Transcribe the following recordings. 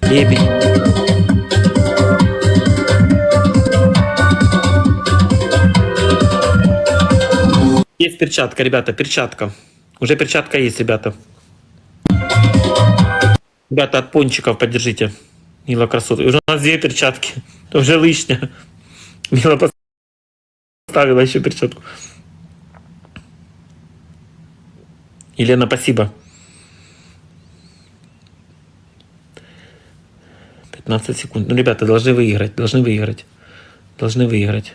Лебедь. Есть перчатка, ребята, перчатка. Уже перчатка есть, ребята. Ребята, от пончиков поддержите. Мила красотка. Уже у нас две перчатки. Уже лишнее. Мила поставила еще перчатку. Елена, спасибо. 15 секунд. Ну, ребята, должны выиграть, должны выиграть. Должны выиграть.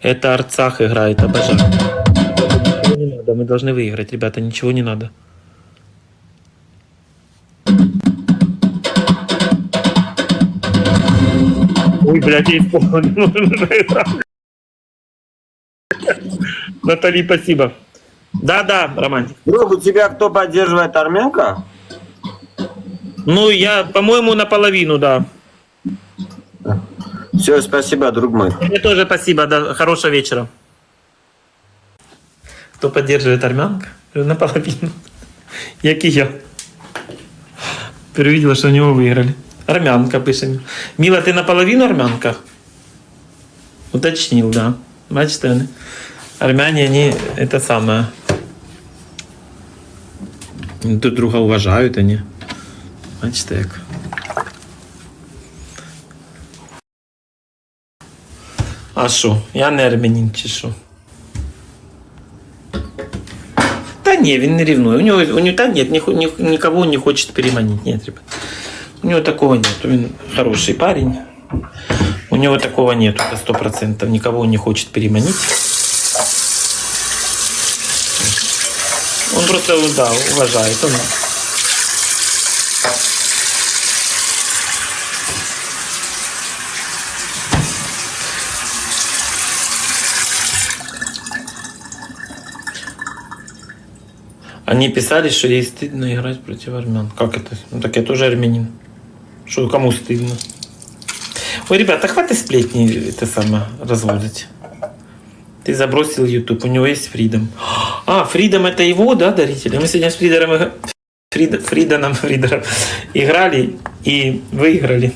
Это Арцах играет, обожаю. Ничего не надо, мы должны выиграть, ребята, ничего не надо. Ой, блядь, я испуган. Натали, спасибо. Да-да, Романтик. Друг, у тебя кто поддерживает Арменка? Ну, я, по-моему, наполовину, да. Все, спасибо, друг мой. Мне тоже спасибо, да, хорошего вечера. Кто поддерживает армянка? Наполовину. Як і я. Перевидела, что у него выиграли. Армянка, пишем. Мила, ты наполовину армянка? Уточнил, да. Бачите, вони. армяне, они это самое. Друг друга уважають, они. Бачите, як. А що? Я не армянин чи що? Та ні, він не ревнує. У нього, у нього та ні, ні, ні, никого не хочет переманить. Нет, ребят. У него такого нет. Он хороший парень. У него такого нет, это сто процентов. Никого он не хочет переманить. Он просто, да, уважает. Он... Они писали, что ей стыдно играть против армян. Как это? Ну так я тоже армянин. Что кому стыдно? Ой, ребята, хватит сплетни это самое разводить. Ты забросил YouTube, у него есть Фридом. А, Фридом это его, да, даритель? Мы сегодня с Фридером, иг- Фрид, Фриданом, Фридером играли и выиграли.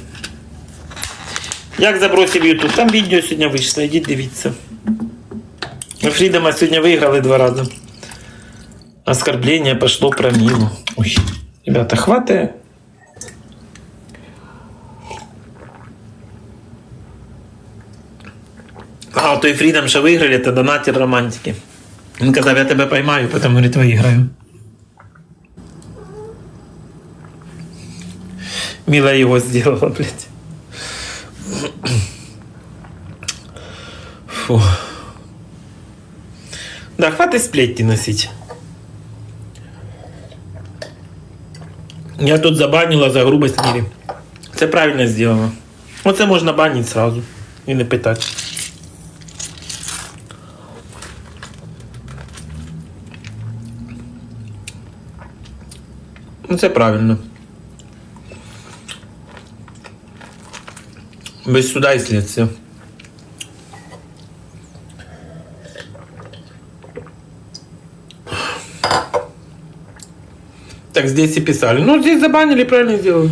Як забросив YouTube? Там відео сьогодні вийшло, ідіть дивіться. Ми Фрідома сьогодні виграли два рази. Оскорбление пошло про Милу. Ой, ребята, хватит. А, то и Фридом ще виграли, це донатер романтики. Він казав, я тебе поймаю, потім говорить, виграю. Мила його сделала, блядь. Фу. Да, хватит сплетни носить. Я тут забанила за грубость мірі. Це правильно зроблено. Оце можна банити сразу і не питати. Ну це правильно. Без суда і слідства. Так здесь и писали. Ну, здесь забанили, правильно сделали.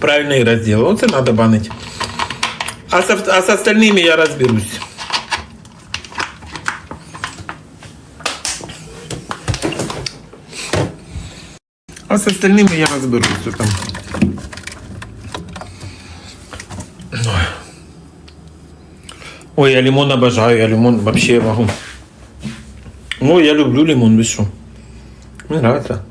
Правильно игра сделала. Вот это надо банить. А, со, а с остальными я разберусь. А с остальными я разберусь. Что там. Ой, я лимон обожаю, я лимон вообще могу. Ой, я люблю лимон, вы? Мне нравится.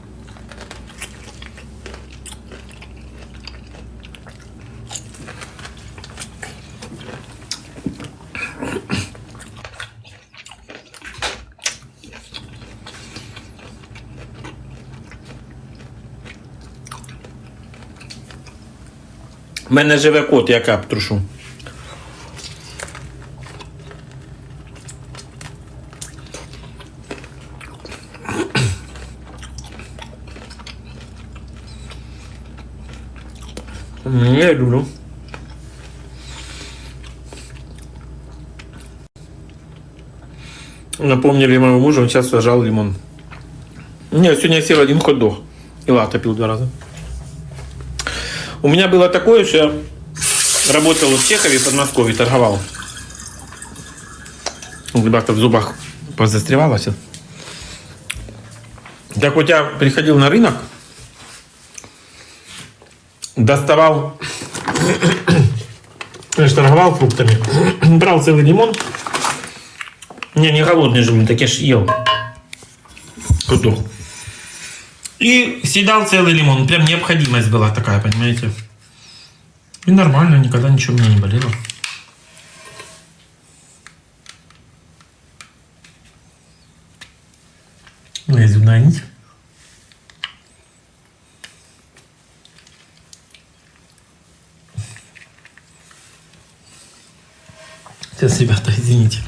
У мене живе кот, я кап трушу. ดูเนาะ Напомнили моему мужу, он сейчас сажал лимон. Не, сегодня я съел один хот-дог. И лата пил два раза. У меня было такое, что я работал в Чехове, Подмосковье, торговал. Ребята в зубах позастревалось. Так вот я приходил на рынок, доставал я же торговал фруктами, брал целый лимон, не, не голодный же, блин, так я ж ел. Хот-дог. И съедал целый лимон. Прям необходимость была такая, понимаете? И нормально, никогда ничего мне не болело. Ну, и зубная нить. Сейчас, ребята, извините.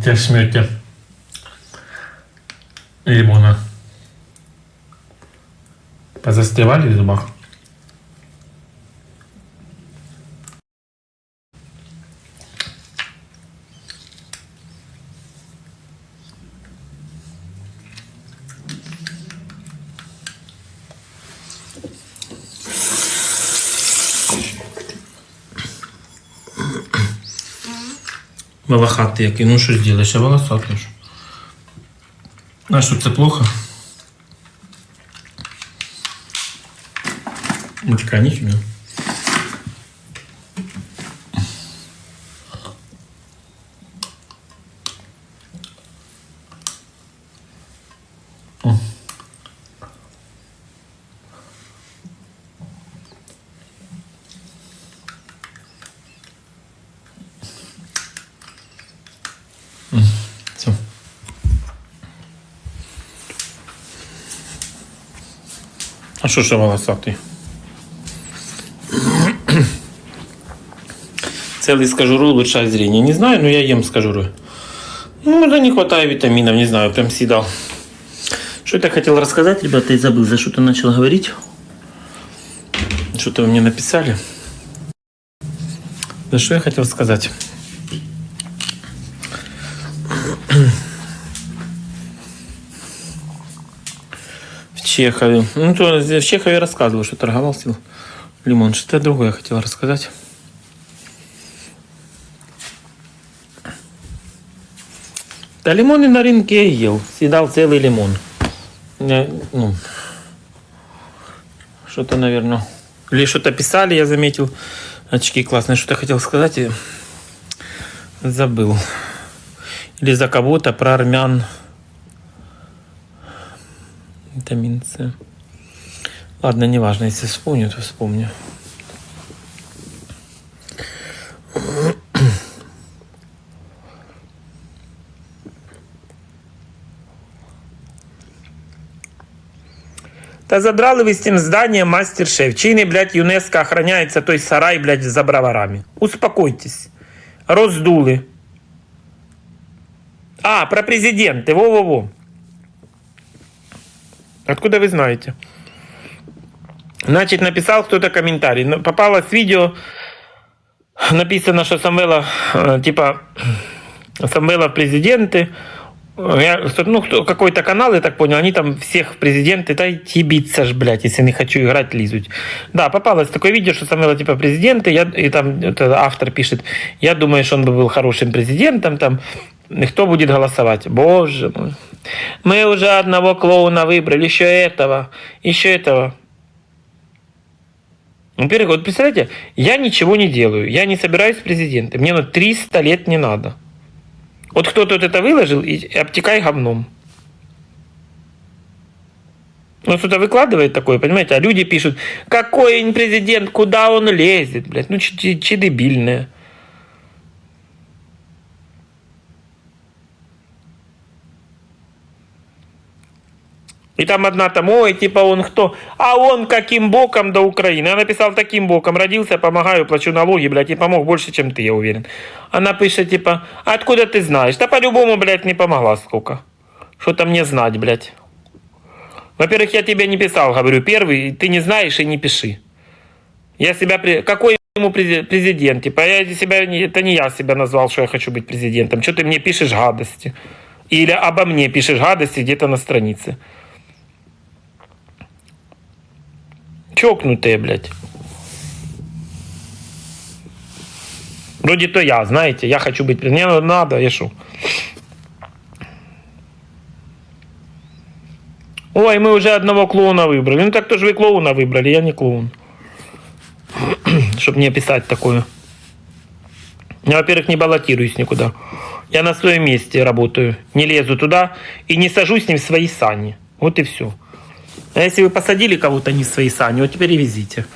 Теперь смерти лимона. Позастревали в зубах? Волохатый який, ну що зробиш, а волосатий ж. А що це плохо? Ну, така нічого. Все. А що ще волосатий? Целый с кожурой улучшает зрение. Не знаю, но я ем с кожурой. Ну, да не хватает витаминов, не знаю, прям съедал. Что-то я хотел рассказать, ребята, и забыл, за что-то начал говорить. Что-то вы мне написали. Да что я хотел сказать? Чехове. Ну, то в Чехове рассказывал, что торговал сел лимон. Что-то другое хотел рассказать. Да лимоны на рынке я ел. Съедал целый лимон. Я, ну, что-то, наверное... Или что-то писали, я заметил. Очки классные. Что-то хотел сказать и забыл. Или за кого-то про армян. Витамин С. Ладно, неважно, если вспомню, то вспомню. Та задрали ви з цим зданням мастер-шеф. Чини, блядь, ЮНЕСКО охраняється той сарай, блядь, за броварами. Успокойтесь. Роздули. А, про президенты. Во-во-во. Откуда вы знаете? Значит, написал кто-то комментарий. Ну, Попалось видео, написано, что Самвела, э, типа, Самвела в президенты. Э, Я, ну, кто, какой-то канал, я так понял, они там всех президенты, да идти биться ж, блядь, если не хочу играть, лизуть. Да, попалось такое видео, что Самвела, типа, президенты, я, и там это, автор пишет, я думаю, что он бы был хорошим президентом, там, и кто будет голосовать? Боже мой. Мы уже одного клоуна выбрали, еще этого, еще этого. Во-первых, вот представляете, я ничего не делаю, я не собираюсь в президенты, мне ну 300 лет не надо. Вот кто-то вот это выложил и обтекай говном. Ну, кто-то выкладывает такое, понимаете, а люди пишут, какой он президент, куда он лезет, блядь, ну, чи дебильное. И там одна там, ой, типа он кто? А он каким боком до Украины? Я написал таким боком, родился, помогаю, плачу налоги, блядь, и помог больше, чем ты, я уверен. Она пишет, типа, откуда ты знаешь? Да по-любому, блядь, не помогла сколько. Что-то мне знать, блядь. Во-первых, я тебе не писал, говорю, первый, ты не знаешь и не пиши. Я себя... Какой ему прези- президент? Типа, я себя... Это не я себя назвал, что я хочу быть президентом. Что ты мне пишешь гадости? Или обо мне пишешь гадости где-то на странице. Чокнутые, блядь. Вроде то я, знаете, я хочу быть... Мне надо, я шо? Ой, мы уже одного клоуна выбрали. Ну так тоже вы клоуна выбрали, я не клоун. Чтобы не писать такое. Я, во-первых, не баллотируюсь никуда. Я на своем месте работаю. Не лезу туда и не сажусь с ним в свои сани. Вот и все. А если вы посадили кого-то не в свои сани, вот теперь и везите.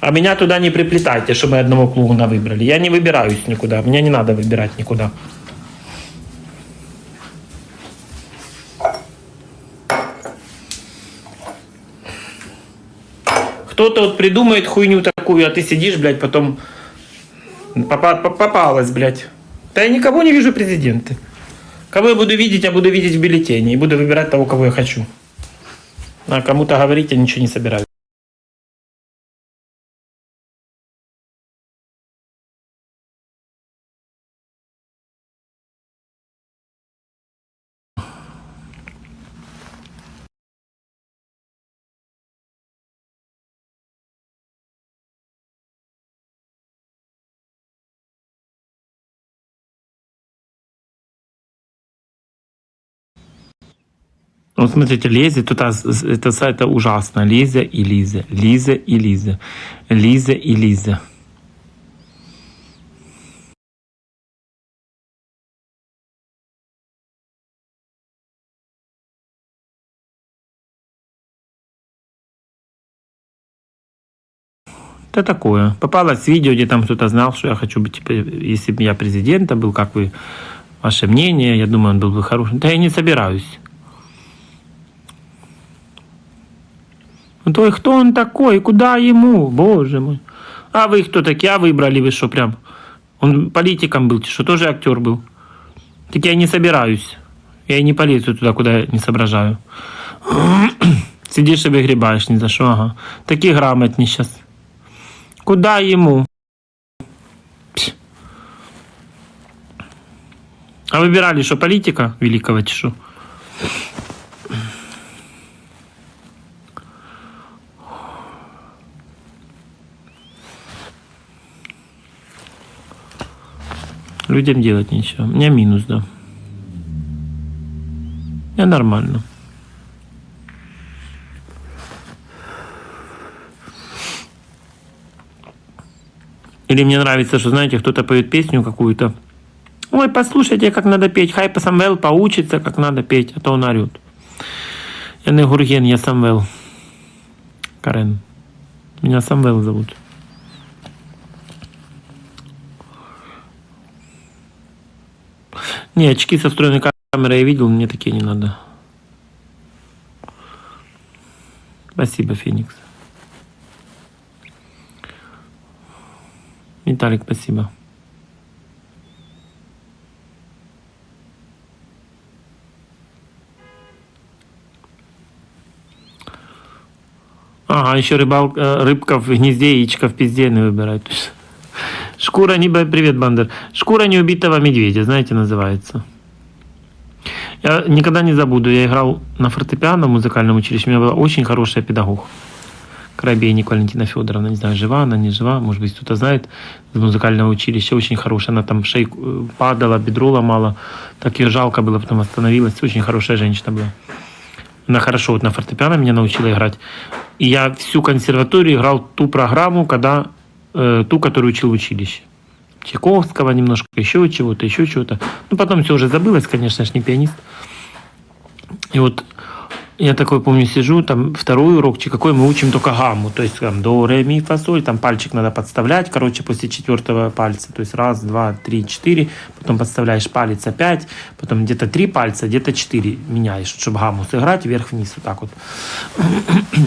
А меня туда не приплетайте, чтобы мы одного клоуна выбрали. Я не выбираюсь никуда. Меня не надо выбирать никуда. Кто-то вот придумает хуйню такую, а ты сидишь, блядь, потом попа- по- попалась, блядь. Да я никого не вижу президенты. Кого я буду видеть, я буду видеть в бюллетене и буду выбирать того, кого я хочу. А кому-то говорить я ничего не собираюсь. Вот смотрите, с- с- это сайт ужасно. Лиза и Лиза, Лиза и Лиза, Лиза и Лиза. Это такое. Попалось видео, где там кто-то знал, что я хочу быть, типа, если бы я президентом был, как вы, ваше мнение, я думаю, он был бы хороший. Да я не собираюсь. То и кто он такой, куда ему, боже мой. А вы кто такие, а выбрали вы что прям? Он политиком был, что тоже актер был. Так я не собираюсь. Я не полезу туда, куда не соображаю. Сидишь и выгребаешь ни за что, ага. Такие грамотные сейчас. Куда ему? А выбирали, что политика великого чешу? Людям делать нечего. У меня минус, да. Я нормально. Или мне нравится, что, знаете, кто-то поет песню какую-то. Ой, послушайте, как надо петь. Хай Самвел поучится, как надо петь, а то он орет. Я не Гурген, я Самвел. Карен. Меня Самвел зовут. Не, очки со встроенной камерой я видел, мне такие не надо. Спасибо, Феникс. Виталик, спасибо. Ага, еще рыбал, э, рыбка в гнезде, яичко в пизде не выбирает. Шкура не... Привет, Бандер. Шкура неубитого медведя, знаете, называется. Я никогда не забуду, я играл на фортепиано в музыкальном училище, у меня была очень хорошая педагог. Коробейник Валентина Федоровна, не знаю, жива она, не жива, может быть, кто-то знает, из музыкального училища, очень хорошая, она там шейку э, падала, бедро ломала, так ее жалко было, потом остановилась, очень хорошая женщина была. Она хорошо вот на фортепиано меня научила играть. И я всю консерваторию играл ту программу, когда э, ту, которую учил в училище. Чайковского немножко, еще чего-то, еще чего-то. Ну, потом все уже забылось, конечно, я ж не пианист. И вот я такой, помню, сижу, там второй урок, какой мы учим только гамму, то есть там до, ре, ми, фа, соль, там пальчик надо подставлять, короче, после четвертого пальца, то есть раз, два, три, четыре, потом подставляешь палец опять, потом где-то три пальца, где-то четыре меняешь, чтобы гамму сыграть вверх-вниз, вот так вот.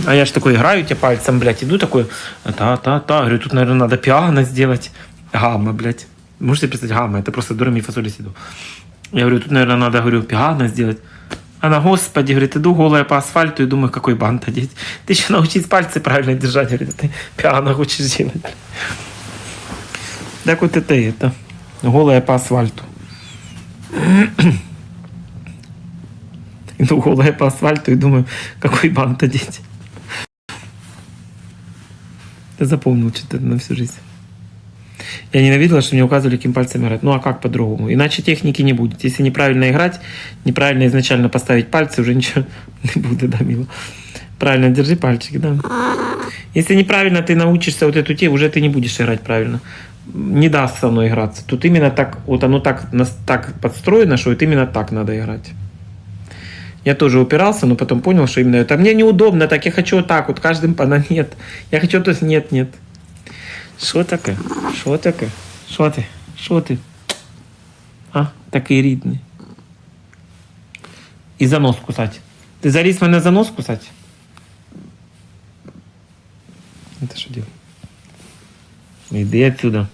А я же такой играю тебе пальцем, блядь, иду такой, та-та-та, говорю, тут, наверное, надо пиано сделать, гамма, блядь. Можете представить, гамма, это просто до, ре, ми, фа, соль, си, до. Я говорю, тут, наверное, надо, говорю, пиано сделать. Она, господи, говорит, иду голая по асфальту и думаю, какой бант одеть. Ты еще научись пальцы правильно держать, говорит, ты пиано хочешь делать. Так вот это это. Голая по асфальту. Иду голая по асфальту и думаю, какой бант одеть. Ты запомнил что-то на всю жизнь. Я ненавидела, что мне указывали, каким пальцем играть. Ну а как по-другому? Иначе техники не будет. Если неправильно играть, неправильно изначально поставить пальцы, уже ничего не будет, да, мило. Правильно, держи пальчики, да. Если неправильно ты научишься вот эту тему, уже ты не будешь играть правильно. Не даст со мной играться. Тут именно так, вот оно так, так подстроено, что вот именно так надо играть. Я тоже упирался, но потом понял, что именно это. Мне неудобно, так я хочу вот так, вот каждым по на нет. Я хочу то есть нет, нет. Що таке? Що таке? Що ти? Що ти? А? Такий рідний. І за нос кусать. Ти заліз мене за нос кусать? Это що делать? Іди отсюда.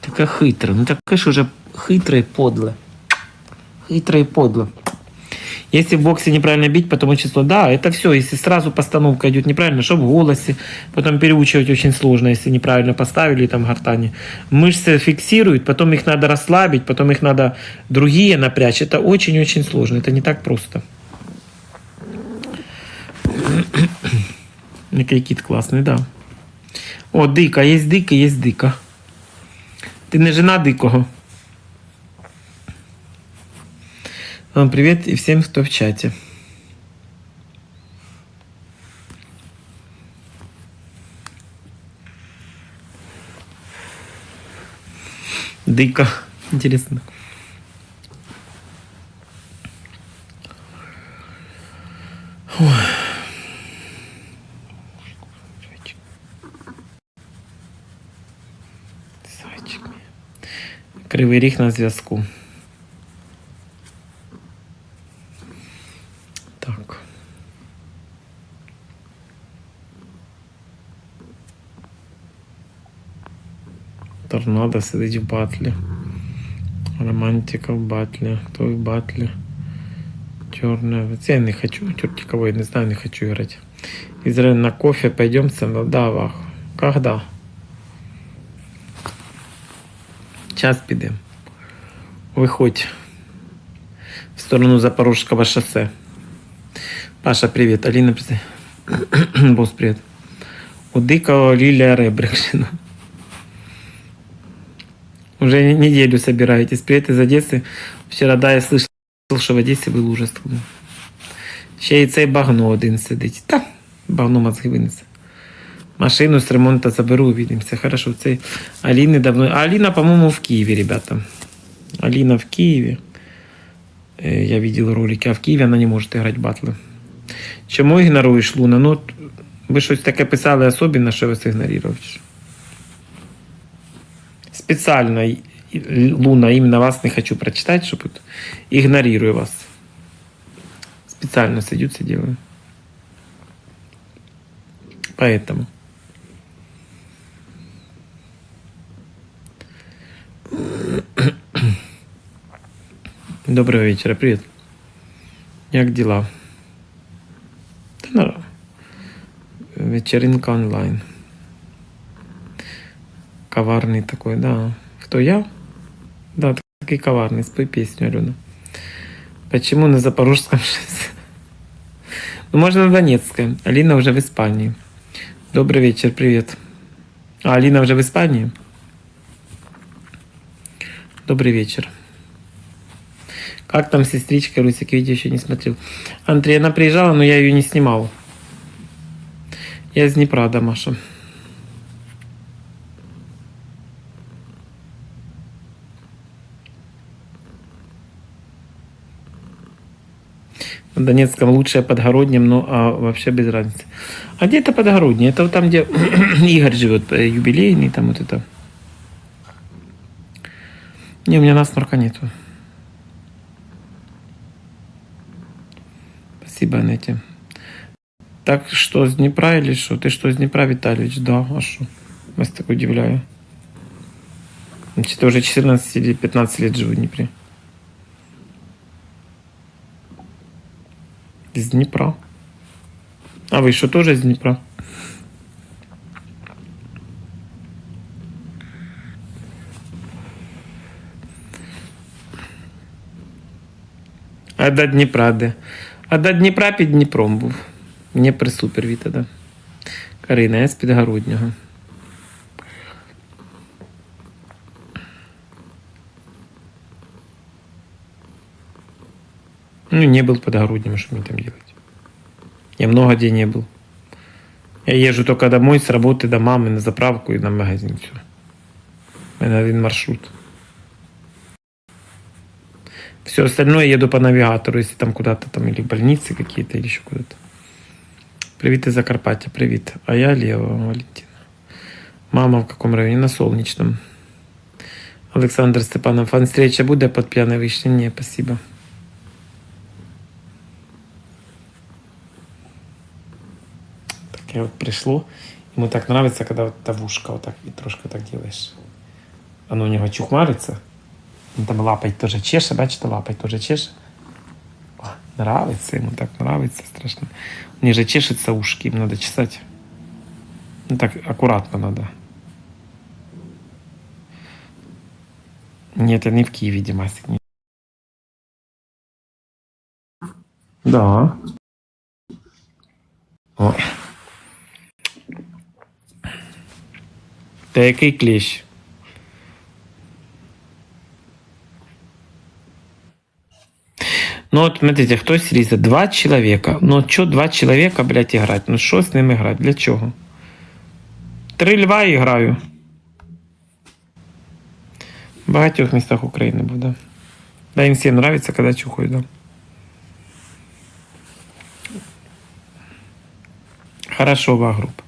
Така хитра. Ну таке ж уже хитре і подле. Хитро и подло. Если в боксе неправильно бить, потом число, да, это все. Если сразу постановка идет неправильно, что в голосе, потом переучивать очень сложно, если неправильно поставили там гортани. Мышцы фиксируют, потом их надо расслабить, потом их надо другие напрячь. Это очень-очень сложно, это не так просто. Який кіт класний, да. О, дика, є дика, є дика. Ти не жена дикого. Вам привет и всем, кто в чате. Дыка. Интересно. Ой. Кривий ріг на зв'язку. Так. Торнадо сидить в батлі. Романтика в батлі. Той в батлі. Черная. Це я не хочу. Черти кого я не знаю, не хочу играть. Израиль на кофе пойдем сам. Да, вах. Когда? Час підемо. Виходь в сторону Запорожского шоссе. Паша, привет. Алина, привет. Босс, привет. У Дикого Лилия Ребрикшина. Уже не- неделю собираетесь. Привет из Одессы. Вчера, да, я слышал, що в Одесі был ужас. Ще й цей багно один сидить. Та, багно мозги винесе. Машину з ремонту заберу, увидимся. Хорошо, цей Аліни давно. А Аліна, по-моему, в Киеве, ребята. Алина в Киеве. Э, Я видел ролики, а в Киеве она не может играть батлы. Чому ігноруєш Луна? Ну, от ви щось таке писали особливо, що вас ігнорував. чи що? Спеціально й- й- Луна, іменно вас не хочу прочитати, щоб от ігнорую вас. Специально сидю, це делаю. Поэтому. Доброго вечера, привет. Як дела? Та на... Вечеринка онлайн. Коварный такой, да. Кто я? Да, такой коварный. Спой песню, Алена. Почему на Запорожском шоссе? Ну, можно на Донецкое. Алина уже в Испании. Добрый вечер, привет. А, Алина уже в Испании? Добрый вечер. Как там сестричка Русик? Видео еще не смотрел. Андрей, она приезжала, но я ее не снимал. Я из Днепра, да, Маша. В Донецком лучшее подгороднем, ну а вообще без разницы. А где это подгороднее? Это вот там, где Игорь живет, э, юбилейный, там вот это. Не, у меня насморка нету. Спасибо, Анете. Так что, с Днепра или что? Ты что, с Днепра, Витальевич? Да, а что? Вас так удивляю. Значит, уже 14 или 15 лет живу в Днепре. З Дніпра. А ви що теж з Дніпра? А до Дніпра де? А до Дніпра під Дніпром був. Дніпр супер Віта, да. Карина, я з Підгороднього. Ну, не был под Огороднем, что мне там делать. Я много где не был. Я езжу только домой с работы до мамы на заправку и на магазин. Все. Меня один маршрут. Все остальное еду по навигатору, если там куда-то там или больницы какие-то, или еще куда-то. Привет из Закарпаття, привет. А я Лева Валентина. Мама в каком районе? На Солнечном. Александр Степанов, фан встреча буде под пьяной вишней? Не, спасибо. Такое вот пришло. Ему так нравится, когда вот эта вушка вот так и трошка так делаешь. Оно у него чухмарится. Он там лапой тоже чеше, бачите, лапой тоже чеше. О, нравится ему, так нравится страшно. Них же чешется ушки, им надо чесать. Ну так аккуратно надо. Нет, не в Киеве, Димасик. Да. О. Та який клещ? Ну вот, смотрите, хтось різе два чоловіка. Ну що два чоловіка, блядь, играть? Ну що з ними грати? Для чого? Три льва і граю. В багатьох містах України буде. Да, їм всім нравится, когда чухаю, да. Хорошо, ва группа.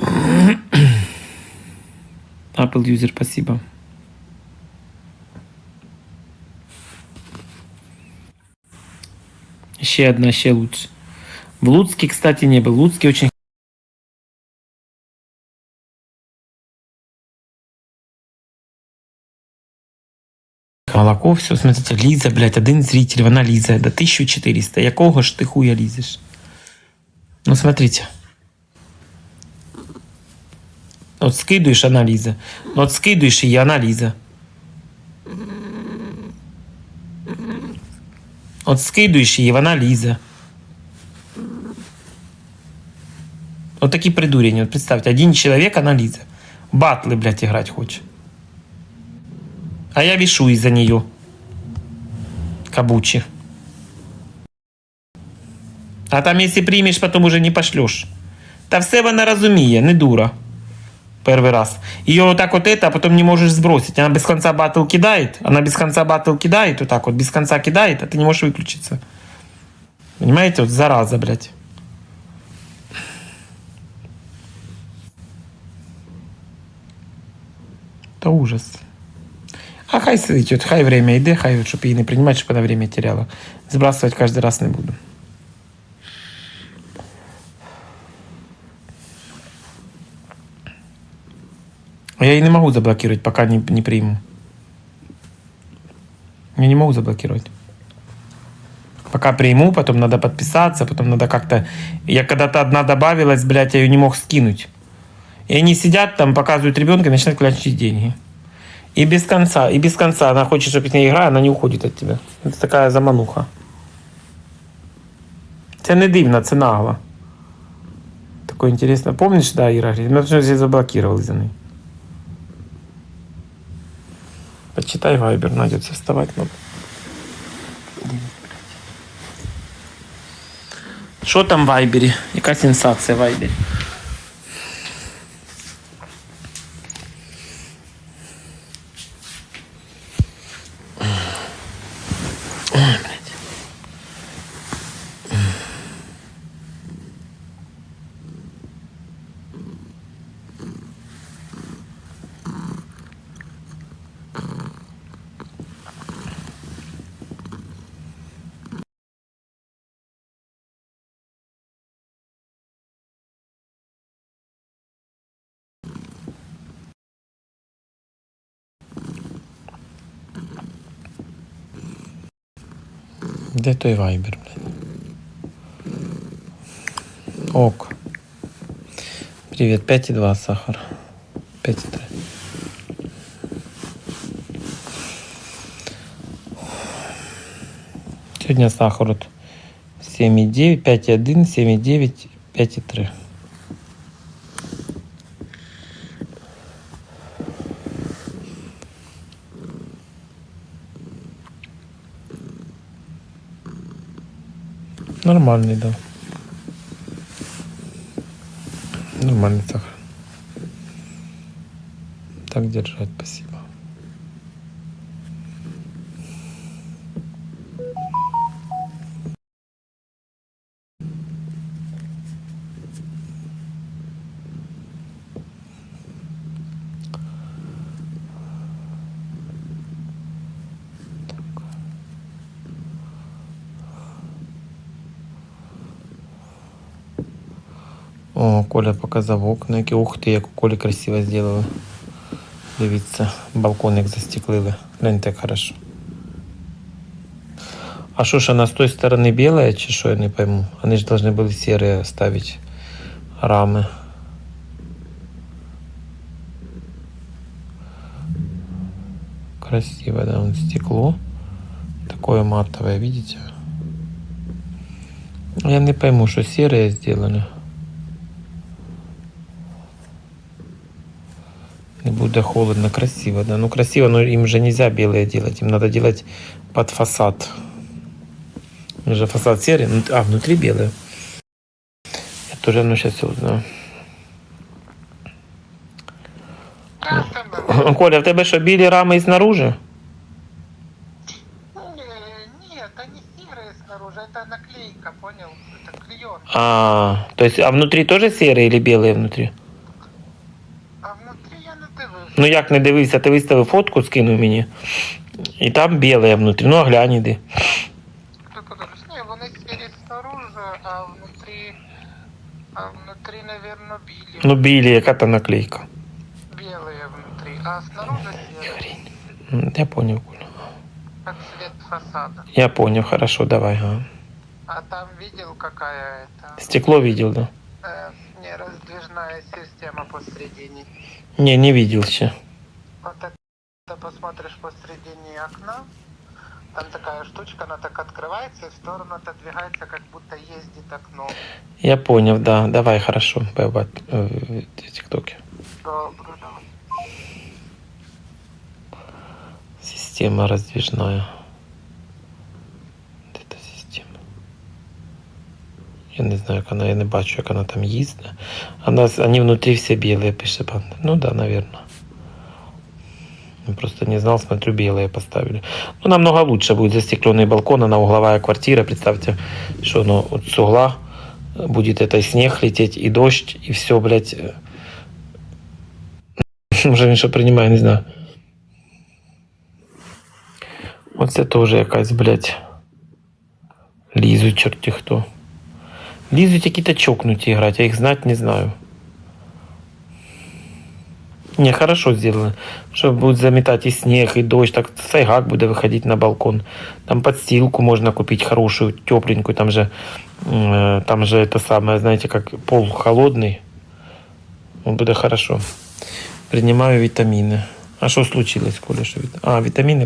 Apple юзер, спасибо. Еще одна, еще лучше. В Луцке, кстати, не был. В Луцке очень Молоко, все, смотрите, Лиза, блядь, один зритель, вона Лиза, до 1400. Якого ж ти хуя лізеш? Ну, смотрите. От скидуєш, вона Ліза. Ну, от скидуєш її, вона Ліза. От скидуєш її, вона Ліза. Вот такие придурения. Вот представьте, один человек, она Лиза. Батлы, блядь, играть хочет. А я вешу из-за нее. Кабучи. А там, если примешь, потом уже не пошлешь. Та все вона розуміє, не дура. Первый раз. Ее вот так вот это, а потом не можешь сбросить. Она без конца батл кидает. Она без конца батл кидает, вот так вот, без конца кидает, а ты не можешь выключиться. Понимаете, вот зараза, блядь. Это ужас. А хай от хай время йде, хай, щоб її не приймати, щоб вона время теряла. Збрасувати кожен раз не буду. Я її не можу заблокировать, пока не, не приму. Я не могу заблокировать. Пока приму, потом надо подписаться, потом надо как-то... Я когда-то одна добавилась, блядь, я ее не мог скинуть. И они сидят там, показывают ребенка и начинают клянчить деньги. И без конца, и без конца. Она хочет, чтобы с ней играю, она не уходит от тебя. Это такая замануха. Це не дивно, це нагло. Такое интересно. Помнишь, да, Ира? говорит, Мы потому что заблокировали за ней. Почитай Вайбер, найдется вставать надо. Що там в Вайбері? Яка сенсація в Вайбері? Де той вайбер, блядь? Ок. Привет, 5,2 сахар. 5,3. Сегодня сахар вот 7,9, 5,1, 7,9, 5,3. Нормальный, да. Нормальный сахар. Так держать, спасибо. О, Коля показав окна, які ух ти, як у Колі красиво зробили. Дивіться, балкон як застеклили. Гляньте, як хорошо. А що ж, вона з тої сторони біла, чи що, я не пойму. Вони ж должны були сірі ставити рами. Красиво, да, вон стекло. Такое матовое, видите? Я не пойму, что серое сделали. Не буде холодно, красиво, да. Ну красиво, но им же нельзя белое делать. Им надо делать под фасад. У них же фасад серый, ну, а внутри белое. Я тоже, ну сейчас все узнаю. Да, там, Коля, в тебе що, білі рами і снаружи? э, Нет, они серые снаружи, это наклейка, понял? Это клеен. А, то есть, а внутри тоже серые или белые внутри? Ну як не дивився, ти виставив фотку, скинув мені. І там біле внутрі. Ну, а глянь іди. Ти подивись, ні, вони сірі снаружи, а внутрі, а внутрі, наверное, білі. Ну, білі, яка та наклейка. Белые внутри, а снаружи серые, М, Я понял, Коля. как цвет фасада. Я понял, хорошо, давай. Ага. А там видел, какая это, Стекло видел, да? э, не, раздвижная система посредине. Не, не видел ще. Вот так ты посмотришь посредине окна, там такая штучка, она так открывается и в сторону отодвигается, как будто ездит окно. Я понял, да. Давай, хорошо. Бэба, э, в ТикТоке. Давай. Система раздвижная. Вот эта система. Я не знаю, як вона, я не бачу, як вона там їздить. Она, они внутри все белые, пишет банда. Ну да, наверное. Я просто не знал, смотрю, белые поставили. Ну, намного лучше будет застекленный балкон, она угловая квартира. Представьте, что ну, вот с угла будет это и снег лететь, и дождь, и все, блядь. э, Може він що приймає, не знаю. Оце теж якась, блядь. Лізуть чорті хто. Лізуть які-то чокнуті грати, я їх знати не знаю. Не, хорошо сделано. Что будет заметать и снег, и дождь, так сайгак будет выходить на балкон. Там подстилку можно купить хорошую, тепленькую. Там же, э, там же это самое, знаете, как пол холодный. Он будет хорошо. Принимаю витамины. А что случилось, Коля? Что вит- А, витамины